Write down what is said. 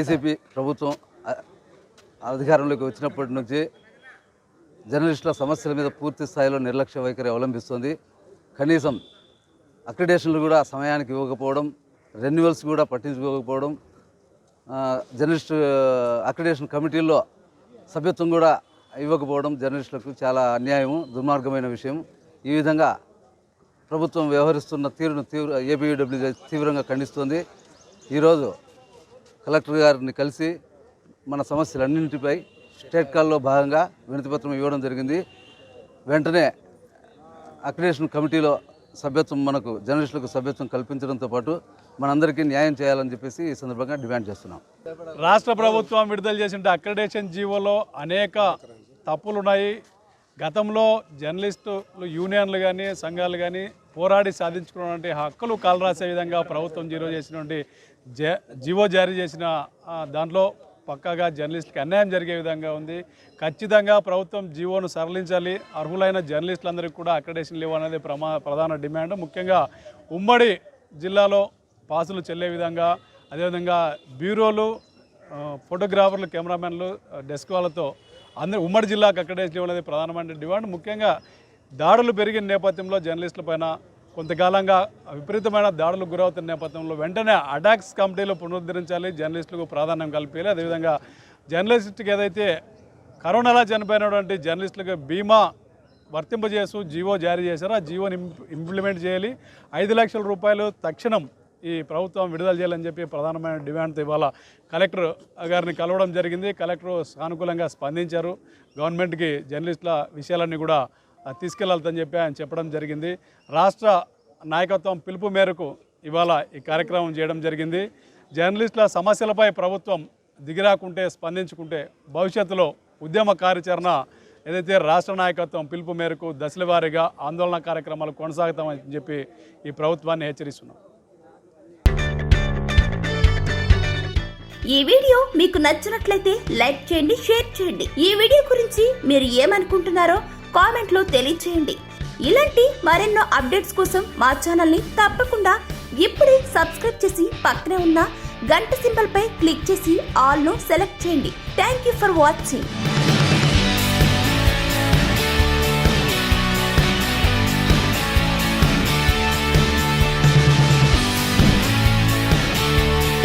YCP ప్రభుత్వం అధికారంలోకి వచ్చినప్పటి నుంచి జర్నలిస్టుల సమస్యల మీద పూర్తి స్థాయిలో నిర్లక్ష్య వైఖరి అవలంబిస్తుంది. కనీసం అక్రిడేషన్లు కూడా సమయానికి ఇవ్వకపోవడం రెన్యువల్స్ కూడా పట్టించుకోకపోవడం జర్నలిస్ట్ అక్రిడేషన్ కమిటీల్లో సభ్యత్వం కూడా ఇవ్వకపోవడం జర్నలిస్టులకు చాలా అన్యాయము దుర్మార్గమైన విషయం. ఈ విధంగా ప్రభుత్వం వ్యవహరిస్తున్న తీరును తీవ్ర ఏపీడబ్ల్యూ తీవ్రంగా ఖండిస్తుంది. ఈరోజు కలెక్టర్ గారిని కలిసి మన సమస్యలన్నింటిపై స్టేట్ కాల్లో భాగంగా వినతిపత్రం ఇవ్వడం జరిగింది. వెంటనే అక్రిడేషన్ కమిటీలో సభ్యత్వం మనకు జర్నలిస్టులకు సభ్యత్వం కల్పించడంతో పాటు మనందరికీ న్యాయం చేయాలని చెప్పేసి ఈ సందర్భంగా డిమాండ్ చేస్తున్నాం. రాష్ట్ర ప్రభుత్వం విడుదల చేసిన అక్రిడేషన్ జీవోలో అనేక తప్పులు ఉన్నాయి గతంలో జర్నలిస్టులు యూనియన్లు కానీ సంఘాలు కానీ పోరాడి సాధించుకున్నటువంటి హక్కులు కాలరాసే విధంగా ప్రభుత్వం జీరో చేసినటువంటి జ జీవో జారీ చేసిన దాంట్లో పక్కాగా జర్నలిస్టులకు అన్యాయం జరిగే విధంగా ఉంది. ఖచ్చితంగా ప్రభుత్వం జీవోను సరళించాలి. అర్హులైన జర్నలిస్టులందరికీ కూడా అక్రడేషన్లు లేవు అనేది ప్రమా ప్రధాన డిమాండ్. ముఖ్యంగా ఉమ్మడి జిల్లాలో పాసులు చెల్లే విధంగా అదేవిధంగా బ్యూరోలు ఫోటోగ్రాఫర్లు కెమెరామెన్లు డెస్క్ వాళ్ళతో అందరూ ఉమ్మడి జిల్లాకు అక్రిడేషన్ ఇవ్వడం అనేది ప్రధానమైన డిమాండ్. ముఖ్యంగా దాడులు పెరిగిన నేపథ్యంలో జర్నలిస్టుల పైన కొంతకాలంగా విపరీతమైన దాడులకు గురవుతున్న నేపథ్యంలో వెంటనే అటాక్స్ కమిటీలు పునరుద్ధరించాలి జర్నలిస్టులకు ప్రాధాన్యం కల్పించాలి. అదేవిధంగా జర్నలిస్ట్కి ఏదైతే కరోనాలో చనిపోయినటువంటి జర్నలిస్టులకు బీమా వర్తింపజేస్తూ జీవో జారీ చేశారు ఆ జీవోని ఇంప్లిమెంట్ చేయాలి. ఐదు లక్షల రూపాయలు తక్షణం ఈ ప్రభుత్వం విడుదల చేయాలని చెప్పి ప్రధానమైన డిమాండ్తో ఇవాళ కలెక్టర్ గారిని కలవడం జరిగింది. కలెక్టర్ సానుకూలంగా స్పందించారు. గవర్నమెంట్కి జర్నలిస్టుల విషయాలన్నీ కూడా తీసుకెళ్ళతని తీసుకెళ్ళాలని చెప్పి ఆయన చెప్పడం జరిగింది. రాష్ట్ర నాయకత్వం పిలుపు మేరకు ఇవాళ ఈ కార్యక్రమం చేయడం జరిగింది. జర్నలిస్టుల సమస్యలపై ప్రభుత్వం దిగిరాకుంటే స్పందించుకుంటే భవిష్యత్తులో ఉద్యమ కార్యాచరణ ఏదైతే రాష్ట్ర నాయకత్వం పిలుపు మేరకు దశల వారీగా ఆందోళన కార్యక్రమాలు కొనసాగుతామని చెప్పి ఈ ప్రభుత్వాన్ని హెచ్చరిస్తున్నాం. ఈ వీడియో మీకు నచ్చినట్లయితే లైక్ చేయండి షేర్ చేయండి. ఈ వీడియో గురించి మీరు ఏమనుకుంటున్నారో కామెంట్లో తెలియచేయండి. ఇలాంటి మరెన్నో అప్డేట్స్ కోసం మా ఛానల్ని తప్పకుండా ఇప్పుడే సబ్స్క్రైబ్ చేసి పక్కనే ఉన్న గంట సింబల్ పై క్లిక్ చేసి ఆల్ను సెలెక్ట్ చేయండి. Thank you for watching.